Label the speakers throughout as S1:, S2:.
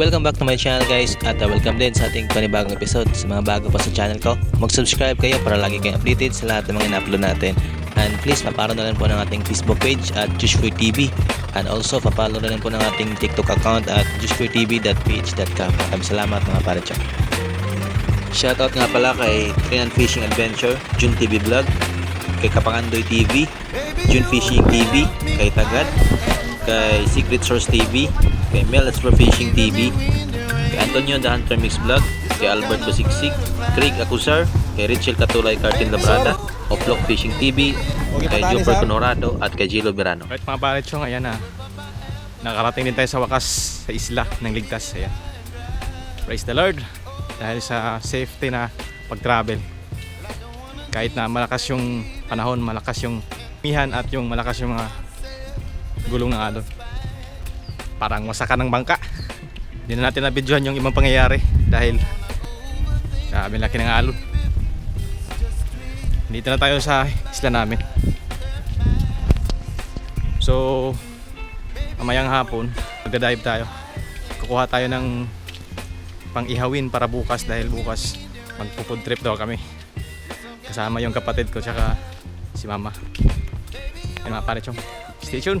S1: Welcome back to my channel guys at uh, welcome din sa ating panibagong episode. Sa mga bago pa sa channel ko, mag-subscribe kayo para lagi kayong updated sa lahat ng mga ina-upload natin. And please, papalo na rin po ng ating Facebook page at Jushfree TV. And also, papalo na rin po ng ating TikTok account at jushfreetv.ph.com. Maraming salamat mga pare chong. Shoutout nga pala kay Trinan Fishing Adventure, Jun TV Vlog, kay Kapangandoy TV, Jun Fishing TV, kay Tagad, kay Secret Source TV, kay Mel Explore Fishing TV, kay Antonio The Hunter Mix Vlog, kay Albert Lusiksik, Craig Acusar, kay Richel Katulay Cartin Labrada, Oplok Fishing TV, kay Jupiter Conorado, at kay Gilo Verano.
S2: Right mga pare chong, ayan na. Nakarating din tayo sa wakas sa isla ng ligtas. Ayan. Praise the Lord. Dahil sa safety na pag-travel. Kahit na malakas yung panahon, malakas yung mihan at yung malakas yung mga gulong ng alon. Parang masaka ng bangka. Hindi na natin nabidyohan yung ibang pangyayari dahil grabe laki ng alon. Dito na tayo sa isla namin. So, mamayang hapon, magdadive tayo. Kukuha tayo ng pang-ihawin para bukas dahil bukas magpo-food trip daw kami. Kasama yung kapatid ko tsaka si mama. Ayun mga pare chong. Stay tuned!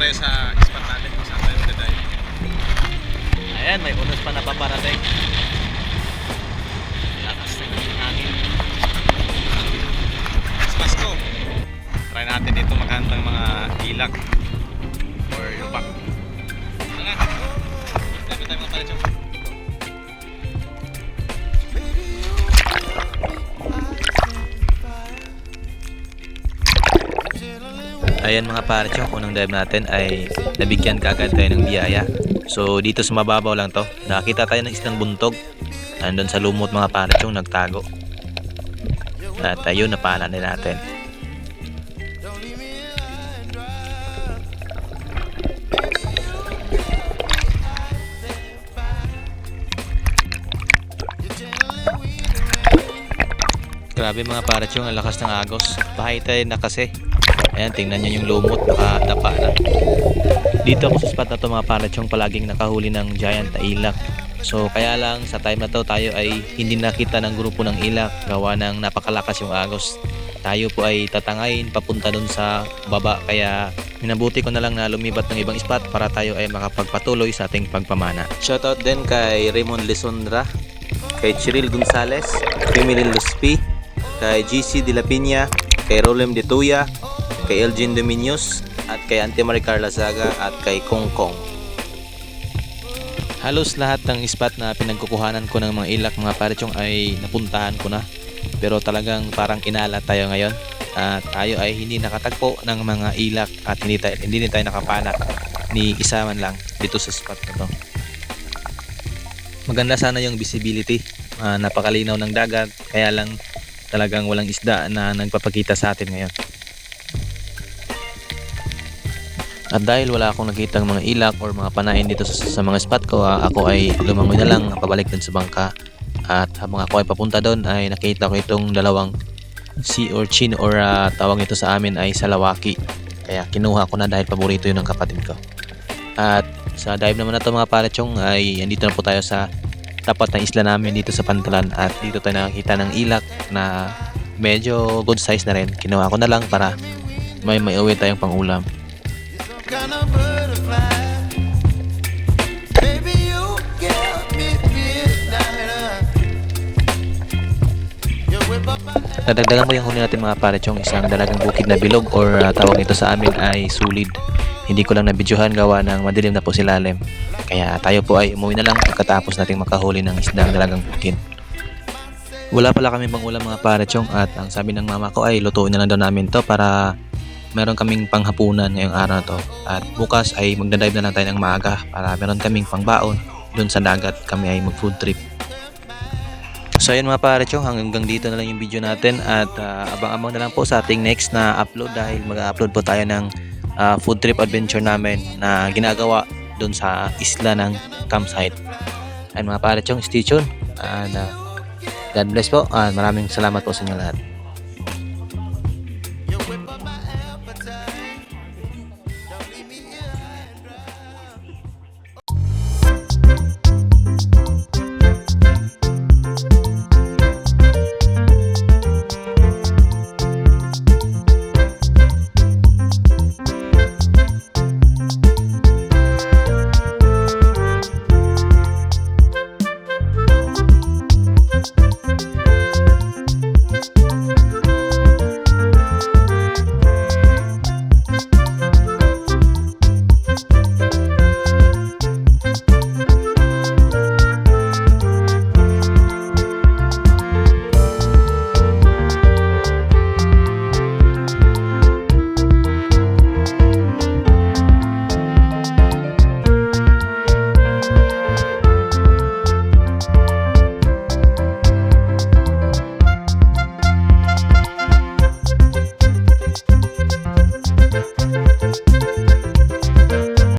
S2: Tayo sa spot natin kung saan tayo magdadive.
S1: Ayan, may unos pa na paparating. Lakas na yung hangin.
S2: Mas Pasko. Try natin dito maghanap ng mga ilak
S1: Ayan mga pare chong, unang dive natin ay nabigyan kagad tayo ng biyaya. So dito sa mababaw lang to, nakakita tayo ng isang buntog. Andun sa lumot mga pare chong, nagtago. At ayun, napala din natin. Grabe mga pare chong, ang lakas ng agos. Bahay tayo na kasi. Ayan, tingnan nyo yung lumot, nakadapa na. Dito ako sa spot na to mga parachong palaging nakahuli ng giant na ilak. So kaya lang sa time na to tayo ay hindi nakita ng grupo ng ilak gawa ng napakalakas yung agos. Tayo po ay tatangayin papunta dun sa baba kaya minabuti ko na lang na lumibat ng ibang spot para tayo ay makapagpatuloy sa ating pagpamana. Shoutout din kay Raymond Lisondra, kay Chiril Gonzales, kay Miril Luspi, kay GC De kay Rolem De Tuya, kay Elgin Dominios, at kay Ante Maricar Lazaga at kay Kong Kong. Halos lahat ng spot na pinagkukuhanan ko ng mga ilak mga parechong ay napuntahan ko na. Pero talagang parang inala tayo ngayon. At tayo ay hindi nakatagpo ng mga ilak at hindi, tayo, hindi tayo nakapanak ni isa man lang dito sa spot na to. Maganda sana yung visibility. Ah, napakalinaw ng dagat kaya lang talagang walang isda na nagpapakita sa atin ngayon. At dahil wala akong nakitang mga ilak or mga panain dito sa, sa mga spot ko, ah, ako ay lumangoy na lang pabalik dun sa bangka. At habang ako ay papunta doon ay nakita ko itong dalawang sea urchin or ah, tawag ito sa amin ay salawaki. Kaya kinuha ko na dahil paborito yun ng kapatid ko. At sa dive naman na to mga palachong ay andito na po tayo sa tapat ng isla namin dito sa Pantalan at dito tayo nakakita ng ilak na medyo good size na rin. Kinuha ko na lang para may may uwi tayong pangulam.
S3: Kind butterfly. Baby, you give me midnight.
S1: Nadagdagan ko yung huli natin mga pare chong isang dalagang bukid na bilog or uh, tawag ito sa amin ay sulid. Hindi ko lang nabidyohan gawa ng madilim na po si lalim. Kaya tayo po ay umuwi na lang pagkatapos nating makahuli ng isdang dalagang bukid. Wala pala kami bang ulam mga pare at ang sabi ng mama ko ay lutuin na lang daw namin to para meron kaming panghapunan ngayong araw na to. At bukas ay magdadive na lang tayo ng maaga para meron kaming pangbaon doon sa dagat kami ay mag food trip. So ayun mga pare chong, hanggang dito na lang yung video natin at ah, abang-abang na lang po sa ating next na upload dahil mag-upload po tayo ng ah, food trip adventure namin na ginagawa doon sa isla ng campsite. Ayun mga pare chong, stay tuned and ah, God bless po. at maraming salamat po sa inyo lahat.